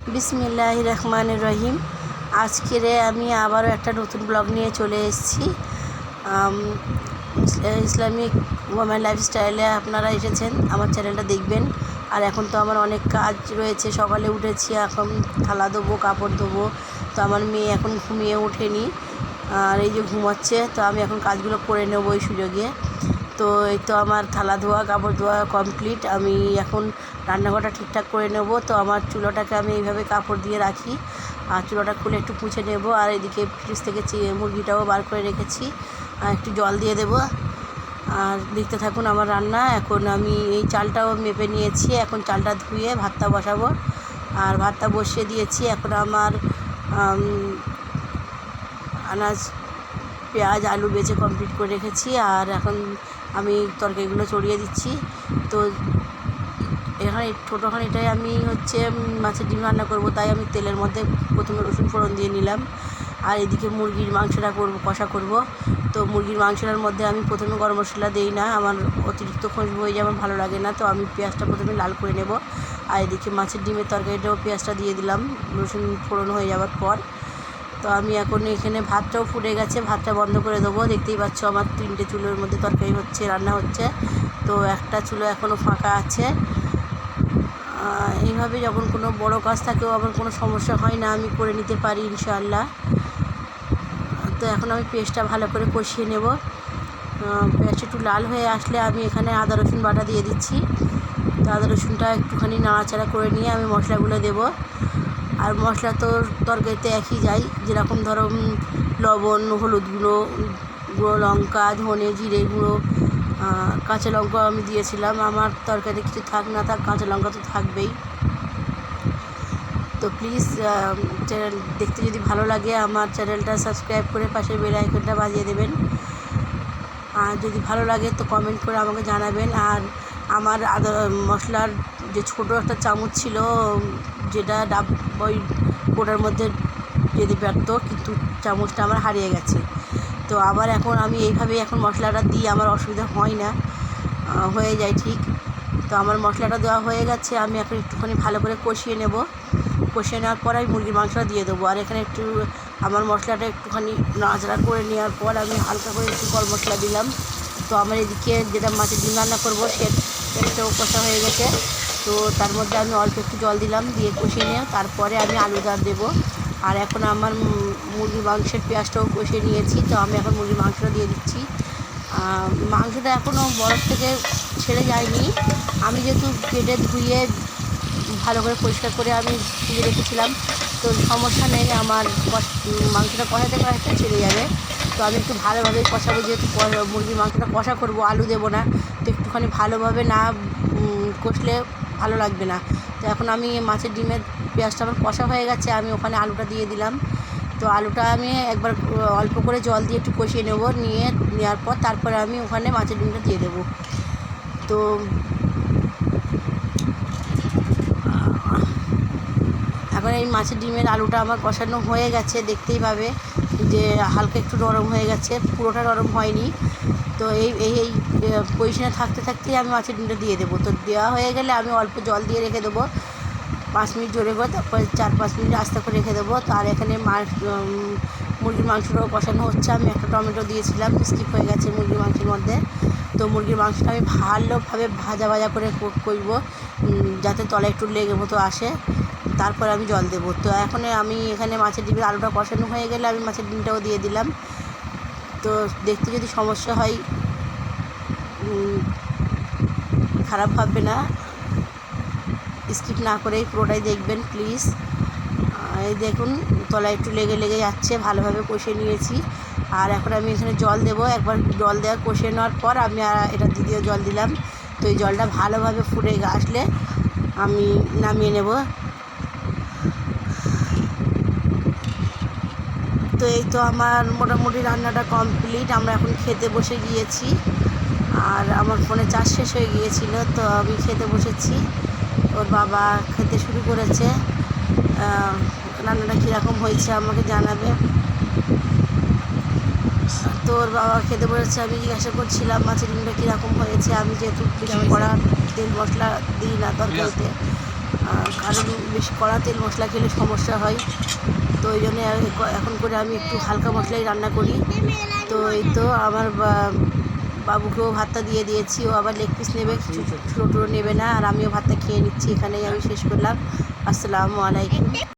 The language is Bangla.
বিসমিল্লাহ রহমান রহিম। আজকের আমি আবারও একটা নতুন ব্লগ নিয়ে চলে এসেছি। ইসলামিক ওমেন লাইফস্টাইলে আপনারা এসেছেন, আমার চ্যানেলটা দেখবেন। আর এখন তো আমার অনেক কাজ রয়েছে, সকালে উঠেছি, এখন থালা দেবো কাপড় দেবো তো আমার মেয়ে এখন ঘুমিয়ে ওঠেনি, আর এই যে ঘুমাচ্ছে, তো আমি এখন কাজগুলো করে নেব ওই সুযোগে। তো এই তো আমার থালা ধোয়া, কাপড় ধোয়া কমপ্লিট আমি এখন রান্নাঘরটা ঠিকঠাক করে নেব। তো আমার চুলোটাকে আমি এইভাবে কাপড় দিয়ে রাখি। আর চুলোটা খুলে একটু পুছে নেব। আর এদিকে ফ্রিজ থেকে মুরগিটাও বার করে রেখেছি। আর একটু জল দিয়ে দেবো। আর দেখতে থাকুন আমার রান্না। এখন আমি এই চালটাও মেপে নিয়েছি। এখন চালটা ধুয়ে ভাতটা বসাবো। আর ভাতটা বসিয়ে দিয়েছি। এখন আমার আনাজ, পেঁয়াজ, আলু বেছে কমপ্লিট করে রেখেছি। আর এখন আমি তরকারিগুলো চড়িয়ে দিচ্ছি। তো এখানে ছোটোখানে এটাই আমি হচ্ছে মাছের ডিম রান্না করব। তাই আমি তেলের মধ্যে প্রথমে রসুন ফোড়ন দিয়ে নিলাম। আর এদিকে মুরগির মাংসটা করব, কষা করব। তো মুরগির মাংসটার মধ্যে আমি প্রথমে গরম মশলা দিই না। আমার অতিরিক্ত খুশবু হয়ে যায় আমার ভালো লাগে না, তো আমি পেঁয়াজটা প্রথমে লাল করে নেব। আর এদিকে মাছের ডিমের তরকারিটাও পেঁয়াজটা দিয়ে দিলাম। রসুন ফোড়ন হয়ে যাওয়ার পর তো আমি এখন এখানে ভাতটাও ফুটে গেছে, ভাতটা বন্ধ করে দেবো। দেখতেই পাচ্ছ আমার তিনটে চুলোর মধ্যে তরকারি হচ্ছে, রান্না হচ্ছে। তো একটা চুলো এখনও ফাঁকা আছে। এইভাবে যখন কোনো বড় কাজ থাকেও আমার কোনো সমস্যা হয় না, আমি করে নিতে পারি ইনশাআল্লাহ। তো এখন আমি পেস্টটা ভালো করে কষিয়ে নেব। পেঁয়াজটা একটু লাল হয়ে আসলে আমি এখানে আদা, রসুন বাটা দিয়ে দিচ্ছি। তো আদা, রসুনটা একটুখানি নাড়াচাড়া করে নিয়ে আমি মশলাগুলো দেবো। আর মশলা তো তরকারিতে একই যায়। যেরকম ধরো লবণ, হলুদ গুঁড়ো গুঁড়ো লঙ্কা, ধনে জিরে গুঁড়ো কাঁচা লঙ্কা আমি দিয়েছিলাম। আমার তরকারিতে কিছু থাক না থাক, কাঁচা লঙ্কা তো থাকবেই। তো প্লিজ চ্যানেল দেখতে যদি ভালো লাগে, আমার চ্যানেলটা সাবস্ক্রাইব করে পাশে বেল আইকনটা বাজিয়ে দেবেন। আর যদি ভালো লাগে, তো কমেন্ট করে আমাকে জানাবেন। আর আমার আদা মশলার যে ছোটো একটা চামচ ছিল যেটা ডাব ওই কোটার মধ্যে যেতে পারতো কিন্তু চামচটা আমার হারিয়ে গেছে। তো আবার এখন আমি এইভাবেই এখন মশলাটা দিই, আমার অসুবিধা হয় না। হয়ে যায় ঠিক। তো আমার মশলাটা দেওয়া হয়ে গেছে, আমি এখন একটুখানি ভালো করে কষিয়ে নেব। কষিয়ে নেওয়ার পর আমি মুরগির মাংসটা দিয়ে দেবো। আর এখানে একটু, আমার মশলাটা একটুখানি নাড়াচাড়া করে নেওয়ার পর আমি হালকা করে একটু গরম মশলা দিলাম। তো আমার এদিকে যেটা মাছের ডিম রান্না করব, সে সেটাও কষা হয়ে গেছে। তো তার মধ্যে আমি অল্প একটু জল দিলাম, দিয়ে কষিয়ে নিয়ে তারপরে আমি আলুটা দেবো। আর এখন আমার মুরগির মাংসের পেঁয়াজটাও কষিয়ে নিয়েছি, তো আমি এখন মুরগির মাংসটা দিয়ে দিচ্ছি। মাংসটা এখনও বরফ থেকে ছেড়ে যায়নি। আমি যেহেতু কেটে ধুয়ে ভালো করে পরিষ্কার করে আমি তুলে রেখেছিলাম, তো সমস্যা নেই, আমার মাংসটা কষাতে কষাতে ছেড়ে যাবে। তো আমি একটু ভালোভাবেই কষাবো, যেহেতু মুরগির মাংসটা কষা করব, আলু দেবো না। তো একটুখানি ভালোভাবে না কষলে ভালো লাগবে না। তো এখন আমি মাছের ডিমের পেঁয়াজটা আমার কষা হয়ে গেছে, আমি ওখানে আলুটা দিয়ে দিলাম। তো আলুটা আমি একবার অল্প করে জল দিয়ে একটু কষিয়ে নেব, নিয়ে নেওয়ার পর তারপরে আমি ওখানে মাছের ডিমটা দিয়ে দেবো। তো এখন এই মাছের ডিমের আলুটা আমার কষানো হয়ে গেছে, দেখতেই পাবে। যে হালকা একটু নরম হয়ে গেছে, পুরোটা নরম হয়নি। তো এই এই এই পজিশনে থাকতে থাকতেই আমি মাছের ডিমটা দিয়ে দেবো। তো দেওয়া হয়ে গেলে আমি অল্প জল দিয়ে রেখে দেবো। পাঁচ মিনিট জোরে করে, তারপরে চার পাঁচ মিনিট আস্তে করে রেখে দেবো। তো আর এখানে মাছ মুরগির মাংসটাও কষানো হচ্ছে। আমি একটা টমেটো দিয়েছিলাম স্কিপ হয়ে গেছে মুরগির মাংসের মধ্যে। তো মুরগির মাংসটা আমি ভালোভাবে ভাজা ভাজা করে করব যাতে তলায় একটু লেগে মতো আসে। তারপরে আমি জল দেবো। তো এখন আমি এখানে মাছের ডিমের আলুটা কষানো হয়ে গেলে আমি মাছের ডিমটাও দিয়ে দিলাম। তো দেখতে যদি সমস্যা হয় খারাপ ভাববে না। স্কিপ না করেই পুরোটাই দেখবেন, প্লিজ। এই দেখুন, তলায় একটু লেগে লেগে যাচ্ছে, ভালোভাবে কষে নিয়েছি। আর এখন আমি এখানে জল দেবো। একবার জল দেওয়া কষে নেওয়ার পর আমি আর এটা দ্বিতীয় জল দিলাম। তো এই জলটা ভালোভাবে ফুটে আসলে আমি নামিয়ে নেব। তো এই তো আমার মোটামুটি রান্নাটা কমপ্লিট। আমরা এখন খেতে বসে গিয়েছি। আর আমার ফোনে চার্জ শেষ হয়ে গিয়েছিল তো আমি খেতে বসেছি। ওর বাবা খেতে শুরু করেছে। রান্নাটা কীরকম হয়েছে আমাকে জানাবে। তো ওর বাবা খেতে বসেছে আমি জিজ্ঞাসা করছিলাম মাছের ডিমটা কীরকম হয়েছে? আমি যেহেতু বেশি কড়া তেল মশলা দিই না তরকারিতে। কারণ বেশি কড়া তেল মশলা খেলে সমস্যা হয়। তো ওই জন্য এখন করে আমি একটু হালকা মশলাই রান্না করি। তো এই তো আমার বাবুকেও ভাতটা দিয়ে দিয়েছি। ও আবার লেগ পিস নেবে ছোটো ছোটো নেবে না। আর আমিও ভাতটা খেয়ে নিচ্ছি। এখানেই আমি শেষ করলাম। আসসালামু আলাইকুম।